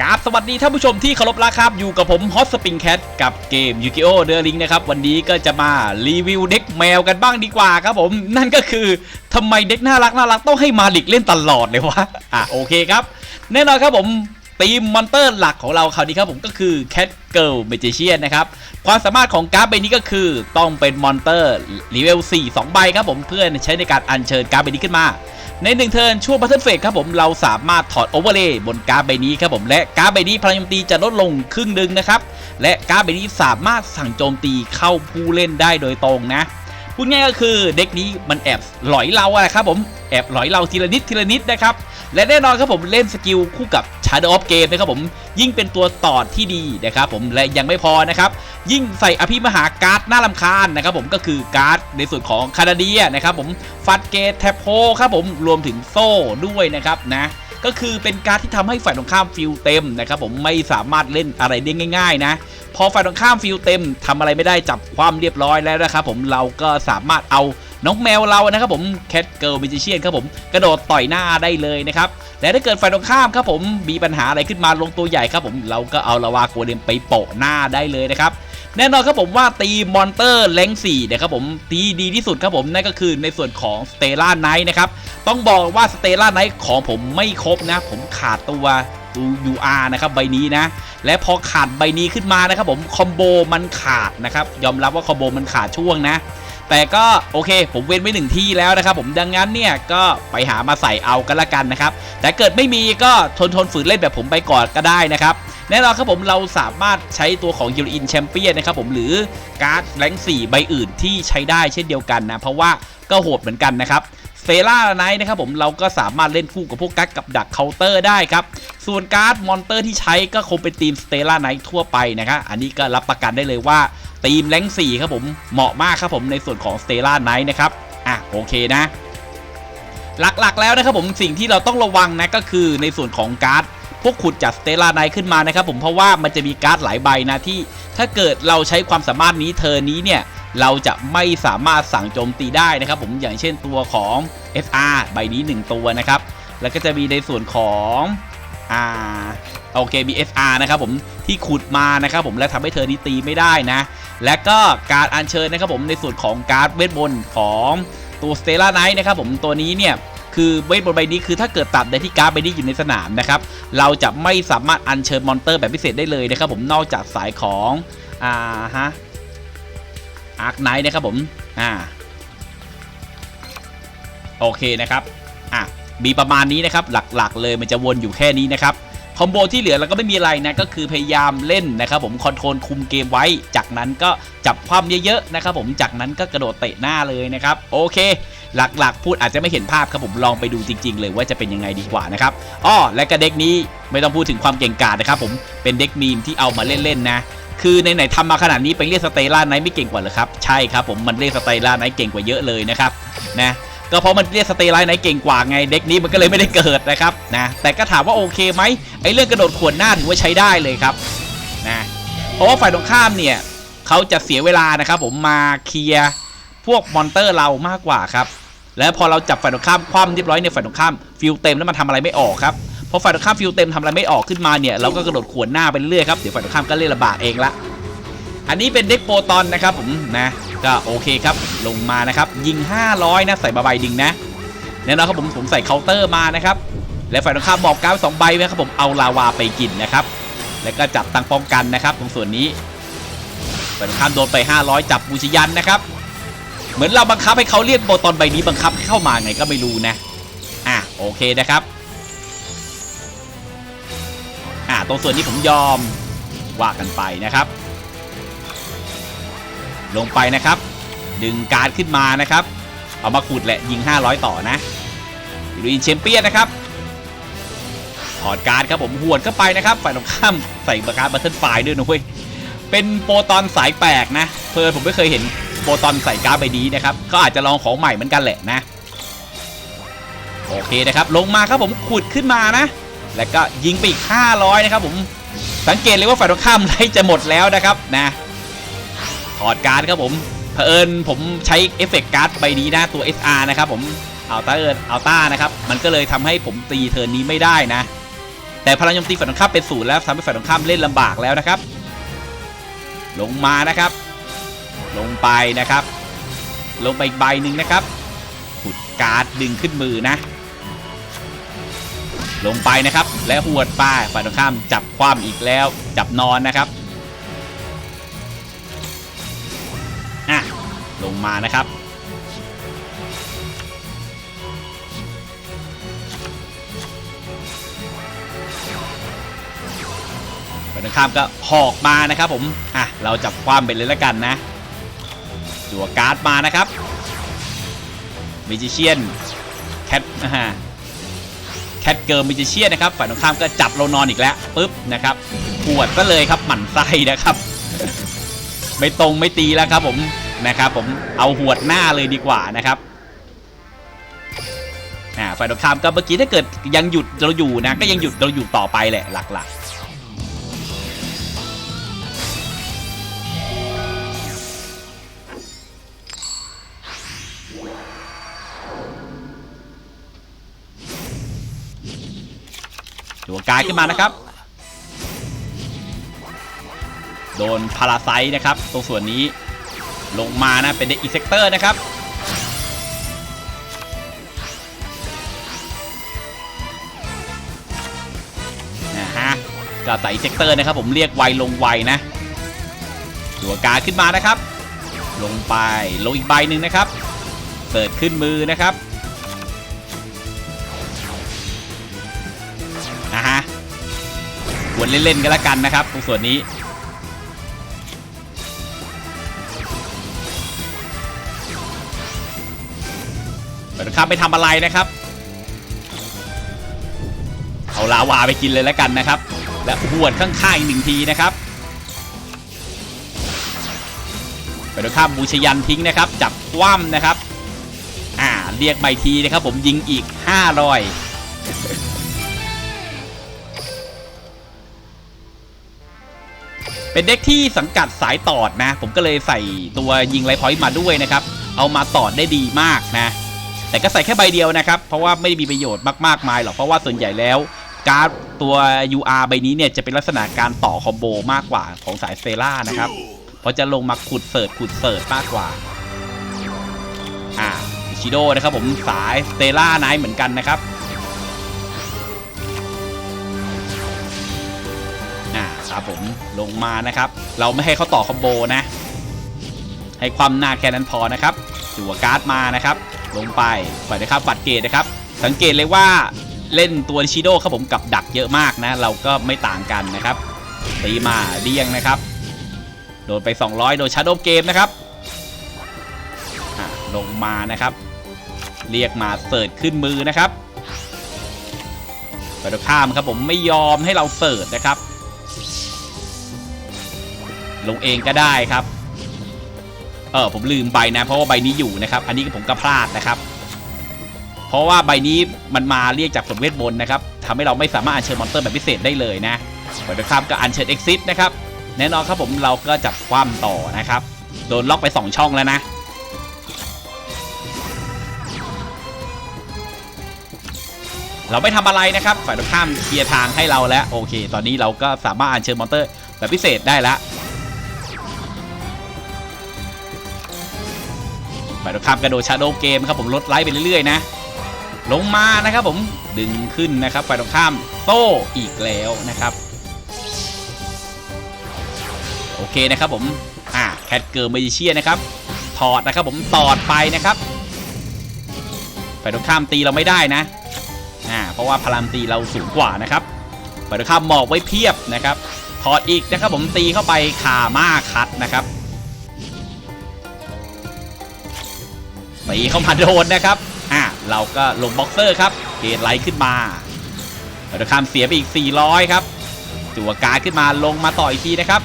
กราบสวัสดีท่านผู้ชมที่เคารพรักครับอยู่กับผมฮอตสปริงแคทกับเกมยูกิโอเดอร์ลิงนะครับวันนี้ก็จะมารีวิวเด็กแมวกันบ้างดีกว่าครับผม นั่นก็คือทำไมเด็กน่ารักน่ารักต้องให้มาลิกเล่นตลอดเลยวะอะโอเคครับ แน่นอนครับผมทีมมอนเตอร์หลักของเราคราวนี้ครับผมก็คือ Cat Girl Magician นะครับความสามารถของการ์ดใบนี้ก็คือต้องเป็นมอนเตอร์เลเวล4 2ใบครับผมเพื่อใช้ในการอัญเชิญการ์ดใบนี้ขึ้นมา ในหนึ่งเทิร์นช่วงบัตเทิลเฟสครับผมเราสามารถถอดโอเวอร์เลย์บนการ์ดใบนี้ครับผมและการ์ดใบนี้พลังโจมตีจะลดลงครึ่งหนึ่งนะครับและการ์ดใบนี้สามารถสั่งโจมตีเข้าผู้เล่นได้โดยตรงนะพูดง่ายก็คือเด็กนี้มันแอบหลอยเราอะครับผม แอบหลอยเราทีละนิดทีละนิดนะครับ และแน่นอนครับผมเล่นสกิลคู่กับ Shadow of Game นะครับผมยิ่งเป็นตัวต่อที่ดีนะครับผมและยังไม่พอนะครับ ยิ่งใส่อภิมหาการ์ดน่าลำคาญนะครับผมก็คือการ์ดในส่วนของคานาเดียนะครับผมฟัดเกตแทบโพครับผมรวมถึงโซ่ด้วยนะครับนะ ก็คือเป็นการ์ดที่ทำให้ฝ่ายตรงข้ามฟิลเต็มนะครับผมไม่สามารถเล่นอะไรได้ง่าย ๆ นะพอฝ่ายตรงข้ามฟิลเต็มทำอะไรไม่ได้จับความเรียบร้อยแล้วนะครับผมเราก็สามารถเอาน้องแมวเรานะครับผมแคทเกิลมิจิเชียนครับผมกระโดดต่อยหน้าได้เลยนะครับและถ้าเกิดฝ่ายตรงข้ามครับผมมีปัญหาอะไรขึ้นมาลงตัวใหญ่ครับผมเราก็เอาลาวาโกเลมไปโปะหน้าได้เลยนะครับ แน่นอนครับผมว่าตีมอนเตอร์แรงสี่นะครับผมตีดีที่สุดครับผมนั่นก็คือในส่วนของสเตล่าไนท์นะครับต้องบอกว่าสเตล่าไนท์ของผมไม่ครบนะ ผมขาดตัวตัว UR นะครับใบนี้นะ และพอขาดใบนี้ขึ้นมานะครับผมคอมโบมันขาดนะครับยอมรับว่าคอมโบมันขาดช่วงนะแต่ก็โอเค ผมเว้นไว้หนึ่งที่แล้วนะครับผมดังนั้นเนี่ยก็ไปหามาใส่เอากันละกันนะครับแต่เกิดไม่มีก็ทนทนฝืนเล่นแบบผมไปก่อนก็ได้นะครับ แน่นอนครับผมเราสามารถใช้ตัวของยูรินแชมเปี้ยนนะครับผมหรือการ์ดแรงสี่ใบอื่นที่ใช้ได้เช่นเดียวกันนะ เพราะว่าก็โหดเหมือนกันนะครับเซล่าไนท์นะครับผมเราก็สามารถเล่นคู่กับพวกกั๊กกับดักเคาน์เตอร์ได้ครับส่วนการ์ดมอนเตอร์ที่ใช้ก็คงเป็นทีมสเตล่าไนท์ทั่วไปนะครับอันนี้ก็รับประกันได้เลยว่าทีมแรงสี่ครับผมเหมาะมากครับผมในส่วนของสเตล่าไนท์นะครับอะโอเคนะ หลักๆแล้วนะครับผมสิ่งที่เราต้องระวังนะก็คือในส่วนของการ์ด พวกขุดจากสเตล่าไนขึ้นมานะครับผมเพราะว่ามันจะมีการ์ดหลายใบนะที่ ถ้าเกิดเราใช้ความสามารถนี้เทอร์นี้เนี่ยเราจะไม่สามารถสั่งโจมตีได้นะครับผมอย่างเช่นตัวของ FR ใบนี้ 1 ตัวนะครับ แล้วก็จะมีในส่วนของอ่าโอเคมี FR นะครับผมที่ขุดมานะครับผมและทำให้เธอนี้ตีไม่ได้นะ และก็การอัญเชิญนะครับผมในส่วนของการ์ดเวทมนต์ของตัวสเตล่าไนนะครับผมตัวนี้เนี่ย คือเวทบนใบนี้คือถ้าเกิดตัดในที่การ์ดใบนี้อยู่ในสนามนะครับเราจะไม่สามารถอัญเชิญมอนเตอร์แบบพิเศษได้เลยนะครับผมนอกจากสายของอ่าฮะอาร์คไนท์นะครับผมอ่าโอเคนะครับอะมีประมาณนี้นะครับหลักๆเลยมันจะวนอยู่แค่นี้นะครับคอมโบที่เหลือเราก็ไม่มีอะไรนะก็คือพยายามเล่นนะครับผมคอนโทรลคุมเกมไว้ จากนั้นก็จับความเยอะๆนะครับผมจากนั้นก็กระโดดเตะหน้าเลยนะครับโอเค หลักๆ พูดอาจจะไม่เห็นภาพครับผมลองไปดูจริง ๆ เลยว่าจะเป็นยังไงดีกว่านะครับอ้อและก็เด็กนี้ไม่ต้องพูดถึงความเก่งกาจนะครับผมเป็นเด็กมีมที่เอามาเล่นๆนะคือในไหนๆทำมาขนาดนี้ไปเรียกสเตล่าไนท์ไม่เก่งกว่าเหรอครับใช่ครับผมมันเรียกสเตล่าไนท์เก่งกว่าเยอะเลยนะครับนะก็เพราะมันเรียกสเตล่าไนท์เก่งกว่าไงเด็กนี้มันก็เลยไม่ได้เกิดนะครับนะแต่ก็ถามว่าโอเคไหมไอ้เรื่องกระโดดขวนหน้าถือว่าใช้ได้เลยครับนะเพราะว่าฝ่ายตรงข้ามเนี่ยเขาจะเสียเวลานะครับผมมาเคลียร์พวกมอนเตอร์เรามากกว่าครับ แล้วพอเราจับฝ่ายตรงข้ามคว่ำเรียบร้อยเนี่ยฝ่ายตรงข้ามฟิลเต็มแล้วมันทำอะไรไม่ออกครับพอฝ่ายตรงข้ามฟิลเต็มทำอะไรไม่ออกขึ้นมาเนี่ยเราก็กระโดดขวนหน้าไปเรื่อยครับเดี๋ยวฝ่ายตรงข้ามก็เล่นลำบากเองละอันนี้เป็นเด็กโปรตอนนะครับผมนะก็โอเคครับลงมานะครับยิง 500 นะใส่บาใบดิงนะแน่นอนครับผมผมใส่เคาน์เตอร์มานะครับและฝ่ายตรงข้ามบอกก้าวสองใบนะครับผมเอาลาวาไปกินนะครับแล้วก็จับตังป้องกันนะครับตรงส่วนนี้ฝ่ายตรงข้ามโดนไป 500 จับบูชยันนะครับ เหมือนเราบังคับให้เขาเรียกโปรตอนใบนี้บังคับให้เข้ามาไงก็ไม่รู้นะ อะโอเคนะครับ อะตรงส่วนนี้ผมยอมว่ากันไปนะครับ ลงไปนะครับ ดึงการ์ดขึ้นมานะครับ เอามาขุดแหละยิง 500 ต่อนะยูรินแชมเปี้ยนนะครับถอดการ์ดครับผมหวดเข้าไปนะครับฝ่ายตรงข้ามใส่การ์ดบัตเทิลไฟด้วยนะเว้ยเป็นโปรตอนสายแปลกนะ เพอผมไม่เคยเห็น โปรตอนใส่การ์ดใบนี้นะครับก็อาจจะลองของใหม่เหมือนกันแหละนะ โอเคนะครับ ลงมาครับผมขุดขึ้นมานะ แล้วก็ยิงไปอีก 500 นะครับผมสังเกตเลยว่าฝ่ายตรงข้ามไล่จะหมดแล้วนะครับนะถอดการ์ดครับผมเผอิญผมใช้เอฟเฟกต์การ์ดใบนี้นะตัว SR นะครับผมเอาต้าเอิร์เอาต้านะครับมันก็เลยทำให้ผมตีเทิร์นนี้ไม่ได้นะ แต่พลังโจมตีฝ่ายตรงข้ามเป็นศูนย์แล้วทำให้ฝ่ายตรงข้ามเล่นลำบากแล้วนะครับ ลงมานะครับ ลงไปนะครับ ลงไปอีกใบหนึ่งนะครับขุดการ์ดดึงขึ้นมือนะ ลงไปนะครับ และหวดป้ายฝ่ายตรงข้ามจับความอีกแล้วจับนอนนะครับอะลงมานะครับฝ่ายตรงข้ามก็หอกมานะครับผมอะเราจับความไปเลยแล้วกันนะ จั่วการ์ดมานะครับมิจิเชียนแคทนะฮะแคทเกิร์ลมิจิเชียนนะครับฝ่ายตรงข้ามก็จับเรานอนอีกแล้วปุ๊บนะครับปวดก็เลยครับหมั่นไส้นะครับ ไม่ตรงไม่ตีแล้วครับผมนะครับผมเอาหวดหน้าเลยดีกว่านะครับอ่าฝ่ายตรงข้ามก็เมื่อกี้ถ้าเกิดยังหยุดเราอยู่นะก็ยังหยุดเราอยู่ต่อไปแหละหลักๆ ตัวกายขึ้นมานะครับ โดนพาราไซต์นะครับ ตรงส่วนนี้ลงมานะ เป็นเด็กอีเซกเตอร์นะครับ นะฮะก็ใส่อีเซกเตอร์นะครับ ผมเรียกไวลงไวนะ ตัวกายขึ้นมานะครับ ลงไปลงอีกใบหนึ่งนะครับเปิดขึ้นมือนะครับ วนเล่นๆกันละกันนะครับ ตรงส่วนนี้ เปิดครับไม่ทำอะไรนะครับ เอาลาวาไปกินเลยแล้วกันนะครับ และหวดข้างๆอีกหนึ่งทีนะครับเปิดข้ามบูชยันทิ้งนะครับ จับคว่ำนะครับ อ่าเรียกใบทีนะครับ ผมยิงอีก500 เป็นเด็กที่สังกัดสายตอดนะ ผมก็เลยใส่ตัวยิงไลท์พอยต์มาด้วยนะครับ เอามาตอดได้ดีมากนะ แต่ก็ใส่แค่ใบเดียวนะครับ เพราะว่าไม่ได้มีประโยชน์มากๆมายหรอก เพราะว่าส่วนใหญ่แล้ว การ์ดตัว UR ใบนี้เนี่ยจะเป็นลักษณะการต่อคอมโบมากกว่าของสายสเตล่านะครับ เพราะจะลงมาขุดเสิร์ชขุดเสิร์ชมากกว่า อ่าชิโดนะครับผมสายสเตล่าไนท์เหมือนกันนะครับ ครับผมลงมานะครับ เราไม่ให้เขาต่อคอมโบนะ ให้ความหน้าแค่นั้นพอนะครับจั่วการ์ดมานะครับ ลงไปปล่อยนะครับบัตรเกตนะครับ สังเกตเลยว่าเล่นตัวชิโดครับผมกับดักเยอะมากนะ เราก็ไม่ต่างกันนะครับตีมาเดียงนะครับ โดนไป 200 โดนชาร์โดเกมนะครับลงมานะครับ เรียกมาเสิร์ชขึ้นมือนะครับไปตรงข้ามครับผมไม่ยอมให้เราเสิร์ชนะครับ ลงเองก็ได้ครับ เออผมลืมใบนะเพราะว่าใบนี้อยู่นะครับ อันนี้ผมก็พลาดนะครับ เพราะว่าใบนี้มันมาเรียกจากผลเวทมนต์นะครับทำให้เราไม่สามารถอัญเชิญมอนเตอร์แบบพิเศษได้เลยนะเปิดครับก็อัญเชิญเอ็กซิสนะครับแน่นอนครับผมเราก็จับคว่ำต่อนะครับโดนล็อกไป 2 ช่องแล้วนะเราไม่ทำอะไรนะครับ ฝ่ายตรงข้ามเคลียร์ทางให้เราแล้ว โอเค ตอนนี้เราก็สามารถอัญเชิญมอนเตอร์แบบพิเศษได้แล้ว ฝ่ายตรงข้ามกระโดดชาโดเกมครับผมลดไลท์ไปเรื่อยๆนะ ลงมานะครับผมดึงขึ้นนะครับฝ่ายตรงข้ามโต้อีกแล้วนะครับโอเคนะครับผมอ่าแคทเกิร์ลเมจิเชียนะครับถอดนะครับผมตอดไปนะครับฝ่ายตรงข้ามตีเราไม่ได้นะอ่าเพราะว่าพลังตีเราสูงกว่านะครับฝ่ายตรงข้ามหมอกไว้เพียบนะครับถอดอีกนะครับผมตีเข้าไปขามาคัดนะครับ ตีเข้ามาโดนนะครับอะเราก็ลงบ็อกเซอร์ครับเกตไลท์ขึ้นมาเราจะข้ามเสียไปอีก 400 ครับจั่วการขึ้นมาลงมาต่ออีกทีนะครับ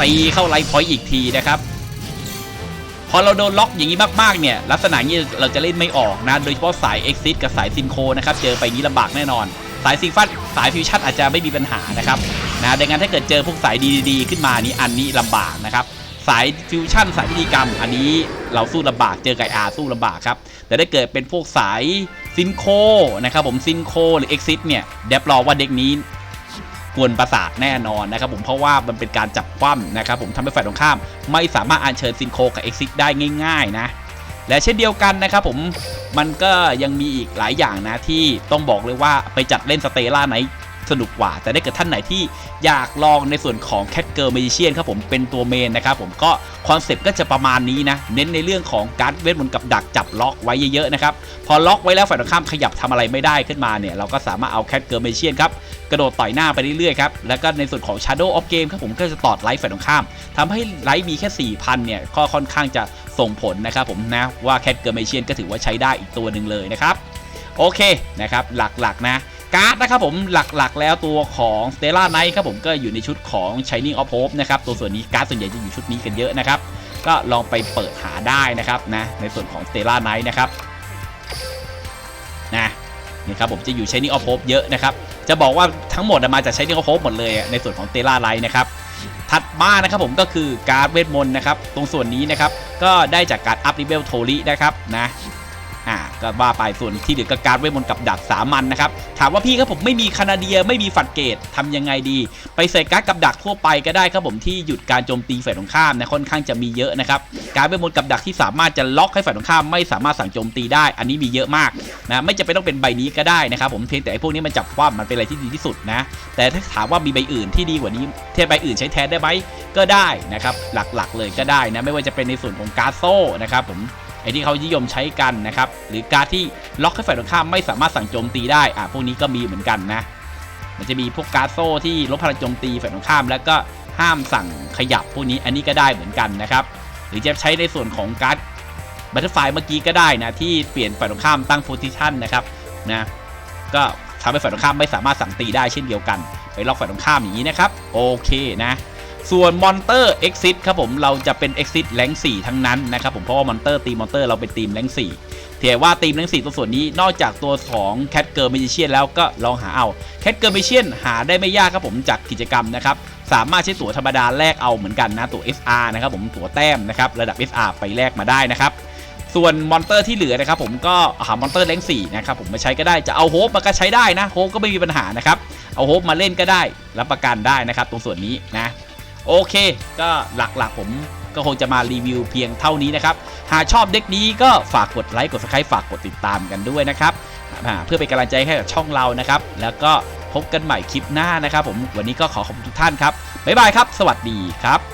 ตีเข้าไลท์พอยต์อีกทีนะครับ พอเราโดนล็อกอย่างนี้มากๆเนี่ยลักษณะนี้เราจะเล่นไม่ออกนะโดยเฉพาะสาย Exit กับสายซินโคนะครับเจอไปงนี้ลำบากแน่นอน สายซิงฟัดสายฟิวชั่นอาจจะไม่มีปัญหานะครับนะดังนั้นถ้าเกิดเจอพวกสายดีๆขึ้นมานี่อันนี้ลำบากนะครับ สายฟิวชั่นสายพิธีกรรม อันนี้เราสู้ลำบากเจอไก่อาสู้ลำบากครับ แต่ถ้เกิดเป็นพวกสายซินโคนะครับผมซินโคหรือ Exit เนี่ยเดบรอว่าเด็กนี้กวนประสาทแน่นอนนะครับผมเพราะว่ามันเป็นการจับคว่ำนะครับผมทำให้ฝ่ายตรงข้าม ไม่สามารถอัญเชิญซินโคกับ Exit ได้ง่าย ๆ นะ และเช่นเดียวกันนะครับผมมันก็ยังมีอีกหลายอย่างนะที่ต้องบอกเลยว่าไปจัดเล่นสเตล่าไหน สนุกกว่า แต่ถ้าเกิดท่านไหนที่อยากลองในส่วนของแค t เกิร์ m ม g เชียนครับผมเป็นตัวเมนนะครับผมก็คอนเซปต์ก็จะประมาณนี้นะ เน้นในเรื่องของการเวทมนต์กับดักจับล็อกไว้เยอะๆนะครับ พอล็อกไว้แล้วฝ่ายตรงข้ามขยับทำอะไรไม่ได้ขึ้นมาเนี่ยเราก็สามารถเอาแค t เกิร์ m ม g เชียนครับกระโดดต่อยหน้าไปเรื่อยๆครับแล้วก็ในส่วนของ Shadow of Game ครับผมก็จะตอดไลฟ์ฝ่ายตรงข้ามทำให้ไลฟ์มีแค่ 4,000เนี่ยก็ค่อนข้างจะส่งผลนะครับผมนะว่าแค t เกิร์ m ม g เชียนก็ถือว่าใช้ได้อีกตัวหนึ่งเลยนะครับโอเคนะครับหลักๆนะ การ์ดนะครับผมหลักๆ แล้วตัวของ Stella Knight ครับผมก็อยู่ในชุดของ Shining of Hope นะครับตัวส่วนนี้การ์ดส่วนใหญ่จะอยู่ชุดนี้กันเยอะนะครับ ก็ลองไปเปิดหาได้นะครับนะในส่วนของ Stella Knight นะครับนะนี่ครับผมจะอยู่ Shining of Hope เยอะนะครับ จะบอกว่าทั้งหมดมาจาก Shining of Hope หมดเลยในส่วนของ Stella Knight นะครับถัดมานะครับผมก็คือการ์ดเวทมนต์นะครับตรงส่วนนี้นะครับก็ได้จากการอัพเลเวลโทรินะครับนะ ก็ว่าไปส่วนที่เหลือก็การเวทมนต์กับดักสามัญนะครับ ถามว่าพี่ครับผมไม่มีคานาเดียไม่มีฝัดเกตทำยังไงดี ไปใส่การ์ดกับดักทั่วไปก็ได้ครับผมที่หยุดการโจมตีฝ่ายตรงข้ามนะค่อนข้างจะมีเยอะนะครับการเวทมนต์กับดักที่สามารถจะล็อกให้ฝ่ายตรงข้ามไม่สามารถสั่งโจมตีได้ อันนี้มีเยอะมากนะไม่จำเป็นต้องเป็นใบนี้ก็ได้นะครับผมเพียงแต่ไอ้พวกนี้มันจับคว่ำมันเป็นอะไรที่ดีที่สุดนะ แต่ถ้าถามว่ามีใบอื่นที่ดีกว่านี้เทียบใบอื่นใช้แทนได้ไหมก็ได้นะครับหลักๆเลยก็ได้นะไม่ว่าจะเป็นในส่วนของการ์โซ่นะครับผม ไอ้ที่เขานิยมใช้กันนะครับ หรือการดที่ล็อกให้ฝ่ายตรงข้ามไม่สามารถสั่งโจมตีได้ อะพวกนี้ก็มีเหมือนกันนะ มันจะมีพวกการ์ดโซ่ที่ลดพลังโจมตีฝ่ายตรงข้าม แล้วก็ห้ามสั่งขยับพวกนี้อันนี้ก็ได้เหมือนกันนะครับ หรือจะใช้ในส่วนของการ์ดบัตเตอร์ไฟเมื่อกี้ก็ได้นะที่เปลี่ยนฝ่ายตรงข้ามตั้งโพซิชันนะครับนะก็ทำให้ฝ่ายตรงข้ามไม่สามารถสั่งตีได้เช่นเดียวกัน ไปล็อกฝ่ายตรงข้ามอย่างนี้นะครับ โอเคนะ ส่วนมอนเตอร์ Exit ครับผมเราจะเป็น Exit แรง4ทั้งนั้นนะครับผมเพราะว่ามอนเตอร์ตีมอนเตอร์เราเป็นทีมแรง4เทียว่าทีมแรง4ตัวส่วนนี้นอกจากตัวของ Cat Girl Magician แล้วก็ลองหาเอา Cat Girl Magician หาได้ไม่ยากครับผมจากกิจกรรมนะครับสามารถใช้ตั๋วธรรมดาแลกเอาเหมือนกันนะตั๋ว SR นะครับผมตั๋วแต้มนะครับระดับ SR ไปแลกมาได้นะครับส่วนมอนเตอร์ที่เหลือนะครับผมก็หามอนเตอร์แรงสี่นะครับผมมาใช้ก็ได้จะเอาโฮปมาก็ใช้ได้นะโฮปก็ไม่มีปัญหานะครับเอาโฮปมาเล่นก็ได้รับประกันได้นะครับตรงส่วนนี้นะ โอเค ก็หลักๆผมก็คงจะมารีวิวเพียงเท่านี้นะครับ หากชอบเด็กนี้ก็ฝากกดไลค์กด subscribe ฝากกดติดตามกันด้วยนะครับ เพื่อเป็นกำลังใจให้กับช่องเรานะครับ แล้วก็พบกันใหม่คลิปหน้านะครับผมวันนี้ก็ขอขอบคุณทุกท่านครับบ๊ายบายครับ สวัสดีครับ